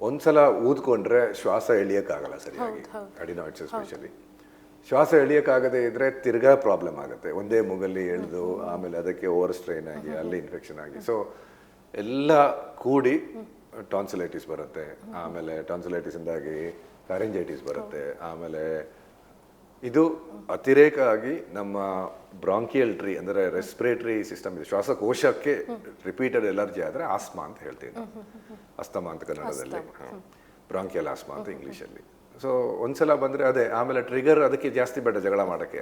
ಒಂದ್ಸಲ ಊದ್ಕೊಂಡ್ರೆ ಶ್ವಾಸ ಎಳಿಯಕ್ಕಾಗಲ್ಲ ಸರಿಯಾಗಿ. Adenoids especially. ಶ್ವಾಸ ಎಳಿಯೋಕ್ಕಾಗದೇ ಇದ್ರೆ ತಿರ್ಗಾ ಪ್ರಾಬ್ಲಮ್ ಆಗುತ್ತೆ. ಒಂದೇ ಮುಗಲ್ಲಿ ಎಳೆದು ಆಮೇಲೆ ಅದಕ್ಕೆ ಓವರ್ ಸ್ಟ್ರೈನ್ ಆಗಿ ಅಲ್ಲಿ ಇನ್ಫೆಕ್ಷನ್ ಆಗಿ. ಸೊ ಎಲ್ಲ ಕೂಡಿ ಟಾನ್ಸಿಲೈಟಿಸ್ ಬರುತ್ತೆ. ಆಮೇಲೆ ಟಾನ್ಸಿಲೈಟಿಸಿಂದಾಗಿ ಇಂದಾಗಿ ಫ್ಯಾರೆಂಜೈಟಿಸ್ ಬರುತ್ತೆ. ಆಮೇಲೆ ಇದು ಅತಿರೇಕ ಆಗಿ ನಮ್ಮ ಬ್ರಾಂಕಿಯಲ್ ಟ್ರೀ ಅಂದರೆ ರೆಸ್ಪಿರೇಟರಿ ಸಿಸ್ಟಮ್ ಇದೆ. ಶ್ವಾಸಕೋಶಕ್ಕೆ ರಿಪೀಟೆಡ್ ಎಲರ್ಜಿ ಆದರೆ ಆಸ್ಮಾ ಅಂತ ಹೇಳ್ತೀವಿ ನಾವು. ಅಸ್ತಮಾ ಅಂತ ಕನ್ನಡದಲ್ಲಿ. ಬ್ರಾಂಕಿಯಲ್ ಆಸ್ಮಾ ಅಂತ ಇಂಗ್ಲೀಷಲ್ಲಿ ಸೊ ಒಂದ್ಸಲ ಬಂದರೆ ಅದೇ ಆಮೇಲೆ ಟ್ರಿಗರ್ ಅದಕ್ಕೆ ಜಾಸ್ತಿ ಬೇಡ ಜಗಳ ಮಾಡೋಕ್ಕೆ.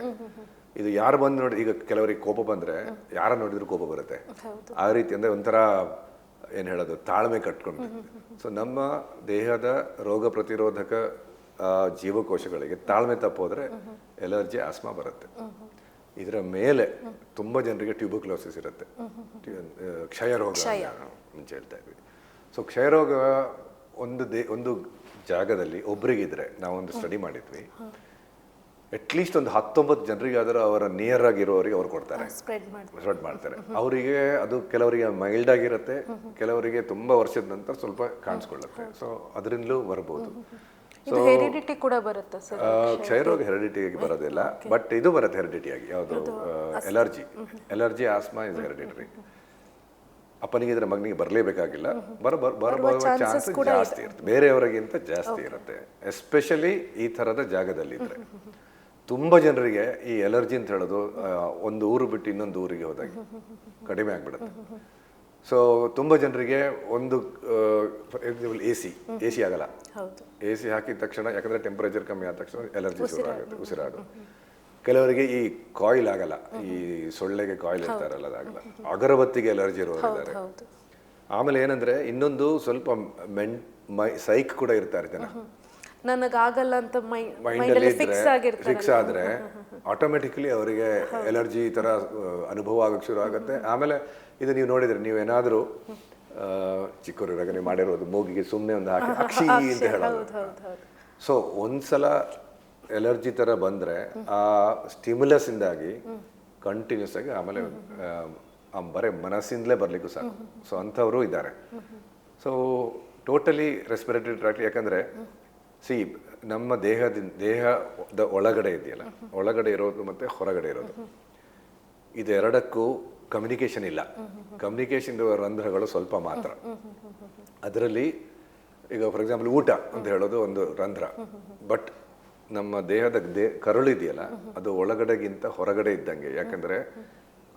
ಇದು ಯಾರು ಬಂದು ನೋಡಿ ಈಗ ಕೆಲವರಿಗೆ ಕೋಪ ಬಂದರೆ ಯಾರ ನೋಡಿದ್ರು ಕೋಪ ಬರುತ್ತೆ. ಆ ರೀತಿ ಅಂದರೆ ಒಂಥರ ಏನು ಹೇಳೋದು ತಾಳ್ಮೆ ಕಟ್ಕೊಂಡು. ಸೊ ನಮ್ಮ ದೇಹದ ರೋಗ ಪ್ರತಿರೋಧಕ ಜೀವಕೋಶಗಳಿಗೆ ತಾಳ್ಮೆ ತಪ್ಪೋದ್ರೆ ಎಲರ್ಜಿ ಆಸ್ಮಾ ಬರುತ್ತೆ. ಇದರ ಮೇಲೆ ತುಂಬ ಜನರಿಗೆ ಟ್ಯೂಬರ್ಕ್ಲೋಸಿಸ್ ಇರುತ್ತೆ. ಕ್ಷಯ. ರೋಗ ಅಂತ ಮುಂಚೆ ಹೇಳ್ತಾ ಇದ್ವಿ. ಸೊ ಕ್ಷಯರೋಗ ಒಂದು ದೇ ಒಂದು ಜಾಗದಲ್ಲಿ ಒಬ್ರಿಗಿದ್ರೆ ನಾವೊಂದು ಸ್ಟಡಿ ಮಾಡಿದ್ವಿ. ಅಟ್ಲೀಸ್ಟ್ ಒಂದು ಹತ್ತೊಂಬತ್ತು ಜನರಿಗಾದರೂ ಅವರ ನಿಯರ್ ಆಗಿರೋರಿಗೆ ಅವ್ರು ಕೊಡ್ತಾರೆ. ಸ್ಪ್ರೆಡ್ ಮಾಡ್ತಾರೆ. ಅವರಿಗೆ ಅದು ಕೆಲವರಿಗೆ ಮೈಲ್ಡ್ ಆಗಿರುತ್ತೆ ಕೆಲವರಿಗೆ ತುಂಬಾ ವರ್ಷದ ನಂತರ ಸ್ವಲ್ಪ ಕಾಣಿಸ್ಕೊಳ್ಳುತ್ತೆ. ಸೊ ಅದರಿಂದಲೂ ಬರ್ಬೋದು. ಹೆರಿಡಿಟಿ ಕೂಡ ಬರುತ್ತೆ ಸರ್? ಆ, ಕ್ಷಯರೋಗ? ಹೆರಿಡಿಟಿಯಾಗಿ ಬರೋದಿಲ್ಲ. ಬಟ್ ಇದು ಬರುತ್ತೆ ಹೆರಿಡಿಟಿಯಾಗಿ ಯಾವುದು allergy allergy asthma is hereditary ಅಪ್ಪನಿಗೆ ಇದ್ರೆ ಮಗನಿಗೆ ಬರಲೇಬೇಕಾಗಿಲ್ಲ. ಬರ ಬರ ಬರುವ ಚಾನ್ಸ್ ಜಾಸ್ತಿ ಇರುತ್ತೆ. ಬೇರೆಯವರಿಗಿಂತ ಜಾಸ್ತಿ ಇರುತ್ತೆ. ಎಸ್ಪೆಷಲಿ ಈ ಥರದ ಜಾಗದಲ್ಲಿ ಇದ್ರೆ ತುಂಬ ಜನರಿಗೆ ಈ ಎಲರ್ಜಿ ಅಂತ ಹೇಳೋದು ಒಂದು ಊರು ಬಿಟ್ಟು ಇನ್ನೊಂದು ಊರಿಗೆ ಹೋದಾಗ ಕಡಿಮೆ ಆಗ್ಬಿಡುತ್ತೆ. ಸೊ ತುಂಬ ಜನರಿಗೆ ಒಂದು ಎ ಸಿ ಎ ಸಿ ಆಗಲ್ಲ. ಎ ಸಿ ಹಾಕಿದ ತಕ್ಷಣ ಯಾಕಂದ್ರೆ ಟೆಂಪರೇಚರ್ ಕಮ್ಮಿ ಆದ ತಕ್ಷಣ ಎಲರ್ಜಿ ಶುರು ಆಗುತ್ತೆ ಉಸಿರಾಡು ಕೆಲವರಿಗೆ ಈ ಕಾಯಿಲ್ ಆಗಲ್ಲ ಈ ಸೊಳ್ಳೆಗೆ ಕಾಯಿಲ್ ಇರ್ತಾರಲ್ಲ ಅದಾಗಲ್ಲ ಅಗರಬತ್ತಿಗೆ ಅಲರ್ಜಿ ಇರೋರಿದ್ದಾರೆ ಆಮೇಲೆ ಏನಂದ್ರೆ ಇನ್ನೊಂದು ಸ್ವಲ್ಪ ಮೆನ್ ಮೈ ಸೈಕ್ ಕೂಡ ಇರ್ತಾರೆ ಜನ. ನನಗಾಗಲ್ಲ ಅಂತ ಮೈ ಮೈಂಡಲ್ಲಿ ಫಿಕ್ಸ್ ಆಗಿರ್ತಾರೆ ಫಿಕ್ಸ್ ಆದ್ರೆ ಆಟೋಮೆಟಿಕ್ಲಿ ಅವರಿಗೆ ಎಲರ್ಜಿ ತರ ಆ, ಅನುಭವ ಆಗಕ್ಕೆ ಶುರು ಆಗುತ್ತೆ. ಆಮೇಲೆ ಇದು ನೀವು ನೋಡಿದ್ರೆ ನೀವು ಏನಾದರೂ ಚಿಕ್ಕವರಿರಾಗ ನೀವು ಮಾಡಿರೋದು ಮೂಗಿಗೆ ಸುಮ್ಮನೆ ಒಂದು ಹಾಕಿ ಅಕ್ಷಿ ಅಂತ ಹೇಳೋದು. ಸೊ ಒಂದ್ಸಲ ಎಲರ್ಜಿ ತರ ಬಂದ್ರೆ ಆ ಸ್ಟಿಮ್ಯುಲಸ್ ಇಂದಾಗಿ ಕಂಟಿನ್ಯೂಸ್ ಆಗಿ ಆಮೇಲೆ ಬರೀ ಮನಸ್ಸಿಂದಲೇ ಬರ್ಲಿಕ್ಕೂ ಸಾಕು. ಸೊ ಅಂಥವರು ಇದ್ದಾರೆ. ಸೊ ಟೋಟಲಿ ರೆಸ್ಪಿರೇಟರಿ ಟ್ರ್ಯಾಕ್ಟ್ ಯಾಕಂದ್ರೆ ಸಿ ನಮ್ಮ ದೇಹದಿಂದ ದೇಹದ ಒಳಗಡೆ ಇದೆಯಲ್ಲ, ಒಳಗಡೆ ಇರೋದು ಮತ್ತೆ ಹೊರಗಡೆ ಇರೋದು. ಇದೆರಡಕ್ಕೂ ಕಮ್ಯುನಿಕೇಷನ್ ಇಲ್ಲ. ಕಮ್ಯುನಿಕೇಶನ್ ಇರುವ ರಂಧ್ರಗಳು ಸ್ವಲ್ಪ ಮಾತ್ರ. ಅದರಲ್ಲಿ, ಈಗ ಫಾರ್ ಎಕ್ಸಾಂಪಲ್ ಊಟ ಅಂತ ಹೇಳೋದು ಒಂದು ರಂಧ್ರ. ಬಟ್ ನಮ್ಮ ದೇಹದ ದೇ ಕರುಳು ಇದೆಯಲ್ಲ ಅದು ಒಳಗಡೆಗಿಂತ ಹೊರಗಡೆ ಇದ್ದಂಗೆ. ಯಾಕಂದರೆ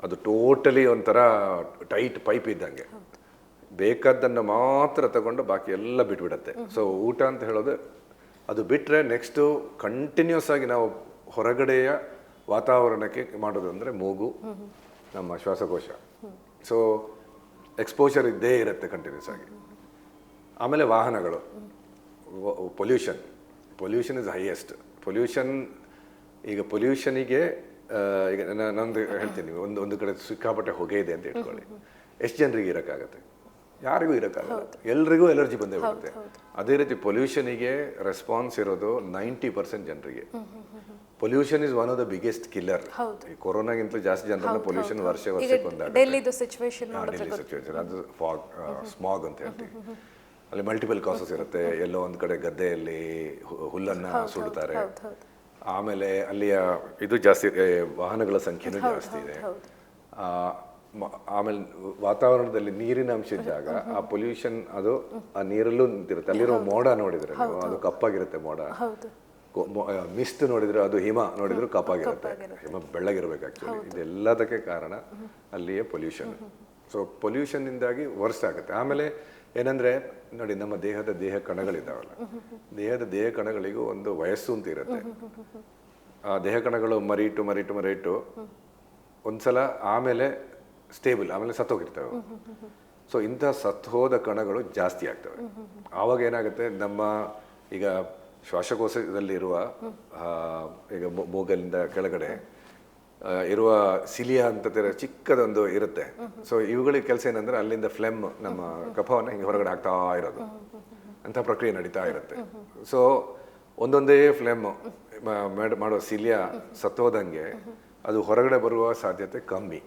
ಅದು ಟೋಟಲಿ ಒಂಥರ ಟೈಟ್ ಪೈಪ್ ಇದ್ದಂಗೆ. ಬೇಕಾದ್ದನ್ನು ಮಾತ್ರ ತಗೊಂಡು ಬಾಕಿ ಎಲ್ಲ ಬಿಟ್ಬಿಡತ್ತೆ. ಸೊ ಊಟ ಅಂತ ಹೇಳೋದು ಅದು ಬಿಟ್ಟರೆ ನೆಕ್ಸ್ಟು ಕಂಟಿನ್ಯೂಸ್ ಆಗಿ ನಾವು ಹೊರಗಡೆಯ ವಾತಾವರಣಕ್ಕೆ ಮಾಡೋದು ಅಂದರೆ ಮೂಗು ನಮ್ಮ ಶ್ವಾಸಕೋಶ. ಸೊ ಎಕ್ಸ್ಪೋಷರ್ ಇದ್ದೇ ಇರುತ್ತೆ ಕಂಟಿನ್ಯೂಸ್ ಆಗಿ. ಆಮೇಲೆ ವಾಹನಗಳು. Pollution pollution is highest pollution ಈಗ ಪೊಲ್ಯೂಷನಿಗೆ ಈಗ ನಾನು ನಂದು ಹೇಳ್ತೀನಿ ಒಂದು ಒಂದು ಕಡೆ ಸಿಕ್ಕಾಪಟ್ಟೆ ಹೊಗೆ ಇದೆ ಅಂತ ಇಟ್ಕೊಳ್ಳಿ. ಎಷ್ಟು ಜನರಿಗೆ ಇರೋಕ್ಕಾಗತ್ತೆ? ಯಾರಿಗೂ ಇರೋಕ್ಕಾಗಲ್ಲ. ಎಲ್ರಿಗೂ ಎಲರ್ಜಿ ಬಂದೇ ಬರುತ್ತೆ. ಅದೇ ರೀತಿ ಪೊಲ್ಯೂಷನಿಗೆ ರೆಸ್ಪಾನ್ಸ್ ಇರೋದು ನೈಂಟಿ ಪರ್ಸೆಂಟ್ ಜನರಿಗೆ. Pollution is one of the biggest killer ಈ ಕೊರೋನಾಗಿಂತಲೂ ಜಾಸ್ತಿ ಜನರನ್ನ ಪೊಲ್ಯೂಷನ್ ವರ್ಷ ವರ್ಷಕ್ಕೆ ಒಂದಾಗ ಡೆಲ್ಲಿ ಸಿಚುವೇಶನ್ ಅದು ಫಾಗ್ ಸ್ಮಾಗ್ ಅಂತ ಹೇಳ್ತೀವಿ. ಅಲ್ಲಿ ಮಲ್ಟಿಪಲ್ ಕಾಸಸ್ ಇರುತ್ತೆ. ಎಲ್ಲೋ ಒಂದು ಕಡೆ ಗದ್ದೆಯಲ್ಲಿ ಹುಲ್ಲನ್ನು ಸುಡ್ತಾರೆ ಆಮೇಲೆ ಅಲ್ಲಿಯ ಇದು ಜಾಸ್ತಿ ವಾಹನಗಳ ಸಂಖ್ಯೆನೂ ಜಾಸ್ತಿ ಇದೆ. ಆಮೇಲೆ ವಾತಾವರಣದಲ್ಲಿ ನೀರಿನ ಅಂಶ ಇದ್ದಾಗ ಆ ಪೊಲ್ಯೂಷನ್ ಅದು ಆ ನೀರಲ್ಲೂ ನಿಂತಿರುತ್ತೆ. ಅಲ್ಲಿರೋ ಮೋಡ ನೋಡಿದರೆ ನೀವು ಅದು ಕಪ್ಪಾಗಿರುತ್ತೆ ಮೋಡ. ಮಿಸ್ಟ್ ನೋಡಿದ್ರೆ ಅದು ಹಿಮ ನೋಡಿದ್ರು ಕಪ್ಪಾಗಿರುತ್ತೆ. ಹಿಮ ಬೆಳ್ಳಗಿರ್ಬೇಕು ಆಕ್ಚುಲಿ ಇದೆಲ್ಲದಕ್ಕೆ ಕಾರಣ ಅಲ್ಲಿಯ ಪೊಲ್ಯೂಷನ್ ಸೊ ಪೊಲ್ಯೂಷನ್ನಿಂದಾಗಿ ವರ್ಸ್ಟ್ ಆಗುತ್ತೆ. ಆಮೇಲೆ ಏನಂದ್ರೆ, ನೋಡಿ, ನಮ್ಮ ದೇಹದ ದೇಹ ಕಣಗಳಿದ್ದಾವಲ್ಲ. ದೇಹದ ದೇಹ ಕಣಗಳಿಗೂ ಒಂದು ವಯಸ್ಸು ಅಂತ ಇರುತ್ತೆ. ಆ ದೇಹ ಕಣಗಳು ಮರಿಟು ಮರಿಟು ಮರಿಟು, ಒಂದ್ಸಲ ಆಮೇಲೆ ಸ್ಟೇಬಲ್ ಆಮೇಲೆ ಸತ್ತೋಗಿರ್ತವೆ. ಸೊ ಇಂಥ ಸತ್ತೋದ ಕಣಗಳು ಜಾಸ್ತಿ ಆಗ್ತವೆ. ಆವಾಗ ಏನಾಗುತ್ತೆ, ನಮ್ಮ ಈಗ ಶ್ವಾಸಕೋಶದಲ್ಲಿರುವ ಈಗ ಮೂಗಲಿಂದ ಕೆಳಗಡೆ ಇರುವ ಸಿಲಿಯಾ ಅಂತ ಚಿಕ್ಕದೊಂದು ಇರುತ್ತೆ. ಸೊ ಇವುಗಳಿಗೆ ಕೆಲಸ ಏನಂದ್ರೆ ಅಲ್ಲಿಂದ ಫ್ಲೆಮ್ ನಮ್ಮ ಕಫವನ್ನು ಹಿಂಗೆ ಹೊರಗಡೆ ಹಾಕ್ತಾ ಇರೋದು. ಅಂತ ಪ್ರಕ್ರಿಯೆ ನಡೀತಾ ಇರುತ್ತೆ. ಸೊ ಒಂದೊಂದೇ ಫ್ಲೆಮ್ ಮಾಡೋ ಸಿಲಿಯಾ ಸತ್ತೋದಂಗೆ ಅದು ಹೊರಗಡೆ ಬರುವ ಸಾಧ್ಯತೆ ಕಮ್ಮಿ.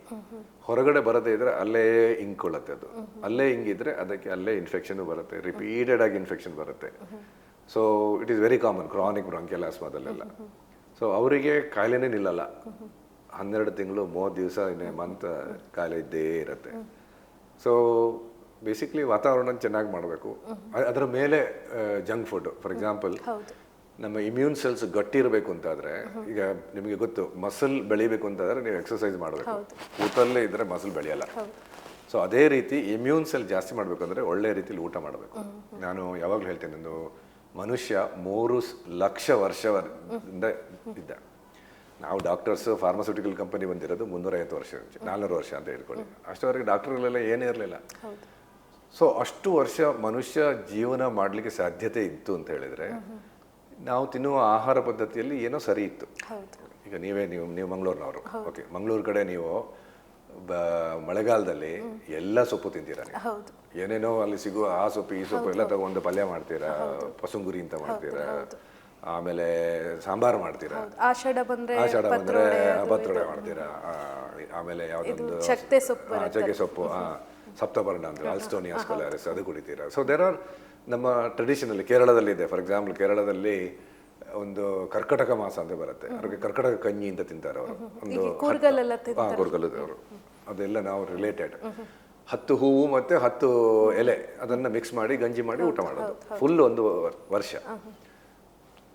ಹೊರಗಡೆ ಬರದೇ ಇದ್ರೆ ಅಲ್ಲೇ ಇಂಕೊಳ್ಳುತ್ತೆ ಅದು. ಅಲ್ಲೇ ಹಿಂಗಿದ್ರೆ ಅದಕ್ಕೆ ಅಲ್ಲೇ ಇನ್ಫೆಕ್ಷನ್ ಬರುತ್ತೆ. ರಿಪೀಟೆಡ್ ಆಗಿ ಇನ್ಫೆಕ್ಷನ್ ಬರುತ್ತೆ. So it is very common chronic bronchial ಆಸ್ಮಾದಲ್ಲೆಲ್ಲ so ಅವರಿಗೆ ಕಾಯಿಲೆನೇ ನಿಲ್ಲಲ್ಲ. ಹನ್ನೆರಡು ತಿಂಗಳು ಮೂವತ್ತು ದಿವಸ ಇನ್ನೇ ಮಂತ್ ಕಾಲ ಇದ್ದೇ ಇರುತ್ತೆ. ಸೊ ಬೇಸಿಕ್ಲಿ ವಾತಾವರಣ ಚೆನ್ನಾಗಿ ಮಾಡಬೇಕು. ಅದರ ಮೇಲೆ ಜಂಕ್ ಫುಡ್ ಫಾರ್ ಎಕ್ಸಾಂಪಲ್ ನಮ್ಮ ಇಮ್ಯೂನ್ ಸೆಲ್ಸ್ ಗಟ್ಟಿ ಇರಬೇಕು ಅಂತಾದರೆ ಈಗ ನಿಮಗೆ ಗೊತ್ತು ಮಸಲ್ ಬೆಳಿಬೇಕು ಅಂತಾದರೆ ನೀವು ಎಕ್ಸಸೈಸ್ ಮಾಡಬೇಕು. ಊಟಲ್ಲೇ ಇದ್ದರೆ ಮಸಲ್ ಬೆಳೆಯಲ್ಲ. ಸೊ ಅದೇ ರೀತಿ ಇಮ್ಯೂನ್ ಸೆಲ್ ಜಾಸ್ತಿ ಮಾಡಬೇಕಂದ್ರೆ ಒಳ್ಳೆ ರೀತಿಲಿ ಊಟ ಮಾಡಬೇಕು. ನಾನು ಯಾವಾಗಲೂ ಹೇಳ್ತೇನೆ ಒಂದು ಮನುಷ್ಯ ಮೂರು ಲಕ್ಷ ವರ್ಷದಿಂದ ಇದ್ದ. ನಾವು ಡಾಕ್ಟರ್ಸ್ ಫಾರ್ಮಸ್ಯೂಟಿಕಲ್ ಕಂಪನಿ ಬಂದಿರೋದು ಮುನ್ನೂರೈವತ್ತು ವರ್ಷ ನಾಲ್ನೂರು ವರ್ಷ ಅಂತ ಹೇಳ್ಕೊಳ್ಳಿ. ಅಷ್ಟವರೆಗೆ ಡಾಕ್ಟರ್ಗಳೆಲ್ಲ ಏನೇ ಇರಲಿಲ್ಲ. ಸೊ ಅಷ್ಟು ವರ್ಷ ಮನುಷ್ಯ ಜೀವನ ಮಾಡಲಿಕ್ಕೆ ಸಾಧ್ಯತೆ ಇತ್ತು ಅಂತ ಹೇಳಿದ್ರೆ ನಾವು ತಿನ್ನುವ ಆಹಾರ ಪದ್ಧತಿಯಲ್ಲಿ ಏನೋ ಸರಿ ಇತ್ತು. ಈಗ ನೀವೇ ನೀವು ನೀವು ಮಂಗಳೂರಿನವರು. ಓಕೆ ಮಂಗಳೂರು ಕಡೆ ನೀವು ಬ ಮಳೆಗಾಲದಲ್ಲಿ ಎಲ್ಲ ಸೊಪ್ಪು ತಿಂತೀರಾ ಏನೇನೋ ಅಲ್ಲಿ ಸಿಗುವ ಆ ಸೊಪ್ಪು ಈ ಸೊಪ್ಪು ಎಲ್ಲ ತಗೊಂಡು ಪಲ್ಯ ಮಾಡ್ತೀರಾ ಪಸುಂಗುರಿ ಅಂತ ಮಾಡ್ತೀರಾ? ಆಮೇಲೆ ಸಾಂಬಾರು ಮಾಡ್ತೀರಾ? ಆಷಾಢ ಬಂದ್ರೆ ಆಷಾಢ ಬಂದ್ರೆ ಮಾಡ್ತೀರಾ? ಆಮೇಲೆ ಯಾವ್ದೊಂದು ಚಕ್ಕೆ ಸೊಪ್ಪು ಚಕ್ಕೆ ಸೊಪ್ಪು ಸಪ್ತಪರ್ಣ ಅಂತ ಅಲ್ಸ್ಟೋನಿಯಾ ಸ್ಕೊಲಾರಿಸ್ ಅದು ಕುಡಿತೀರಾ? ಸೊ ದೇರ್ ಆರ್ ನಮ್ಮ ಟ್ರೆಡಿಷನಲ್ಲಿ ಕೇರಳದಲ್ಲಿ ಇದೆ. ಫಾರ್ ಎಕ್ಸಾಂಪಲ್ ಕೇರಳದಲ್ಲಿ ಒಂದು ಕರ್ಕಟಕ ಮಾಸ ಅಂತ ಬರುತ್ತೆ. ಅವ್ರಿಗೆ ಕರ್ಕಟಕ ಕഞ്ഞಿ ಅಂತ ತಿಂತಾರೆ ಅವರು. ಒಂದು ಕೂರ್ಗಲ್ಲದವರು ಅದೆಲ್ಲ ನಾವು ರಿಲೇಟೆಡ್ ಹತ್ತು ಹೂವು ಮತ್ತೆ ಹತ್ತು ಎಲೆ ಅದನ್ನ ಮಿಕ್ಸ್ ಮಾಡಿ ಗಂಜಿ ಮಾಡಿ ಊಟ ಮಾಡೋದು. ಫುಲ್ ಒಂದು ವರ್ಷ.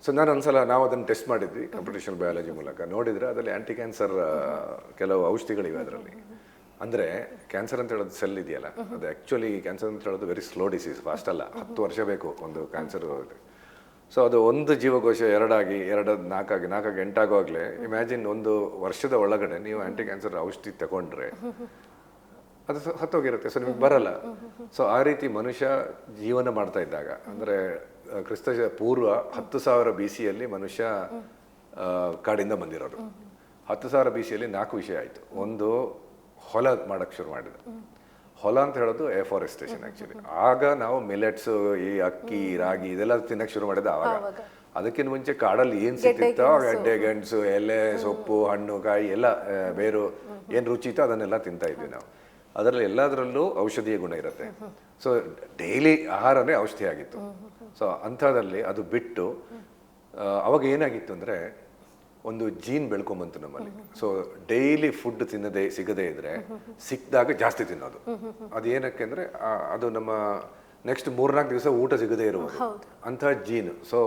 ಸೊ ನಾನು ಒಂದ್ಸಲ ನಾವು ಅದನ್ನು ಟೆಸ್ಟ್ ಮಾಡಿದ್ವಿ ಕಾಂಪಿಟೇಷನ್ ಬಯಾಲಜಿ ಮೂಲಕ. ನೋಡಿದ್ರೆ ಅದರಲ್ಲಿ ಆಂಟಿ ಕ್ಯಾನ್ಸರ್ ಕೆಲವು ಔಷಧಿಗಳಿವೆ ಅದರಲ್ಲಿ. ಅಂದ್ರೆ ಕ್ಯಾನ್ಸರ್ ಅಂತ ಹೇಳೋದು ಸೆಲ್ ಇದೆಯಲ್ಲ, ಅದು ಆ್ಯಕ್ಚುಲಿ ಕ್ಯಾನ್ಸರ್ ಅಂತ ಹೇಳೋದು ವೆರಿ ಸ್ಲೋ ಡಿಸೀಸ್ ಫಾಸ್ಟ್ ಅಲ್ಲ. ಹತ್ತು ವರ್ಷ ಬೇಕು ಒಂದು ಕ್ಯಾನ್ಸರ್ ಸೊ ಅದು ಒಂದು ಜೀವಕೋಶ ಎರಡಾಗಿ, ಎರಡು, ನಾಲ್ಕಾಗಿ ನಾಲ್ಕಾಗಿ ಎಂಟಾಗುವಾಗಲೇ ಇಮ್ಯಾಜಿನ್ ಒಂದು ವರ್ಷದ ಒಳಗಡೆ ನೀವು ಆಂಟಿ ಕ್ಯಾನ್ಸರ್ ಔಷಧಿ ತಗೊಂಡ್ರೆ, ಅದು ಹತ್ತೋಗಿರುತ್ತೆ ಸೊ ನಿಮಗೆ ಬರಲ್ಲ. ಸೊ ಆ ರೀತಿ ಮನುಷ್ಯ ಜೀವನ ಮಾಡ್ತಾ ಇದ್ದಾಗ, ಅಂದರೆ ಕ್ರಿಸ್ತ ಪೂರ್ವ ಹತ್ತು ಸಾವಿರ ಬಿ ಸಿಯಲ್ಲಿ ಮನುಷ್ಯ ಕಾಡಿಂದ ಬಂದಿರೋರು ಹತ್ತು ಸಾವಿರ ಬಿ ಸಿಯಲ್ಲಿ ನಾಲ್ಕು ವಿಷಯ ಆಯಿತು. ಒಂದು ಹೊಲ ಮಾಡೋಕ್ಕೆ ಶುರು ಮಾಡಿದ. ಹೊಲ ಅಂತ ಹೇಳೋದು ಎಫಾರೆಸ್ಟೇಷನ್ ಆ್ಯಕ್ಚುಲಿ ಆಗ ನಾವು ಮಿಲೆಟ್ಸ್ ಈ ಅಕ್ಕಿ ರಾಗಿ ಇದೆಲ್ಲ ತಿನ್ನಕ್ಕೆ ಶುರು ಮಾಡಿದ ಆವಾಗ. ಅದಕ್ಕಿಂತ ಮುಂಚೆ ಕಾಡಲ್ಲಿ ಏನು ಸಿಕ್ತಿತ್ತೋ ಗಡ್ಡೆ ಗೆಣಸು. ಎಲೆ ಸೊಪ್ಪು ಹಣ್ಣು ಕಾಯಿ ಎಲ್ಲ ಬೇರು ಏನು ರುಚಿ ಇತ್ತೋ ಅದನ್ನೆಲ್ಲ ತಿಂತಾ ಇದ್ವಿ ನಾವು. ಅದರಲ್ಲಿ ಎಲ್ಲದರಲ್ಲೂ ಔಷಧೀಯ ಗುಣ ಇರುತ್ತೆ. ಸೊ ಡೈಲಿ ಆಹಾರನೇ ಔಷಧಿ ಆಗಿತ್ತು ಸೊ ಅಂಥದ್ರಲ್ಲಿ ಅದು ಬಿಟ್ಟು ಅವಾಗ ಏನಾಗಿತ್ತು ಅಂದರೆ ಒಂದು ಜೀನ್ ಬೆಳ್ಕೊಂಬಂತು ನಮ್ಮಲ್ಲಿ. ಸೊ ಡೈಲಿ ಫುಡ್ ತಿನ್ನದೇ ಸಿಗದೇ ಇದ್ರೆ ಸಿಕ್ಕಿದಾಗ ಜಾಸ್ತಿ ತಿನ್ನೋದು. ಅದು ಏನಕ್ಕೆ ಅಂದರೆ ಅದು ನಮ್ಮ ನೆಕ್ಸ್ಟ್ ಮೂರ್ನಾಲ್ಕು ದಿವಸ ಊಟ ಸಿಗದೇ ಇರುವ ಅಂತಹ ಜೀನ್. ಸೊ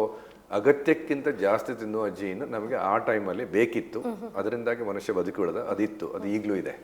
ಅಗತ್ಯಕ್ಕಿಂತ ಜಾಸ್ತಿ ತಿನ್ನುವ ಜೀನ್ ನಮಗೆ ಆ ಟೈಮಲ್ಲಿ ಬೇಕಿತ್ತು. ಅದರಿಂದಾಗಿ ಮನುಷ್ಯ ಬದುಕುಳಿದ ಅದಿತ್ತು. ಅದು ಈಗಲೂ ಇದೆ.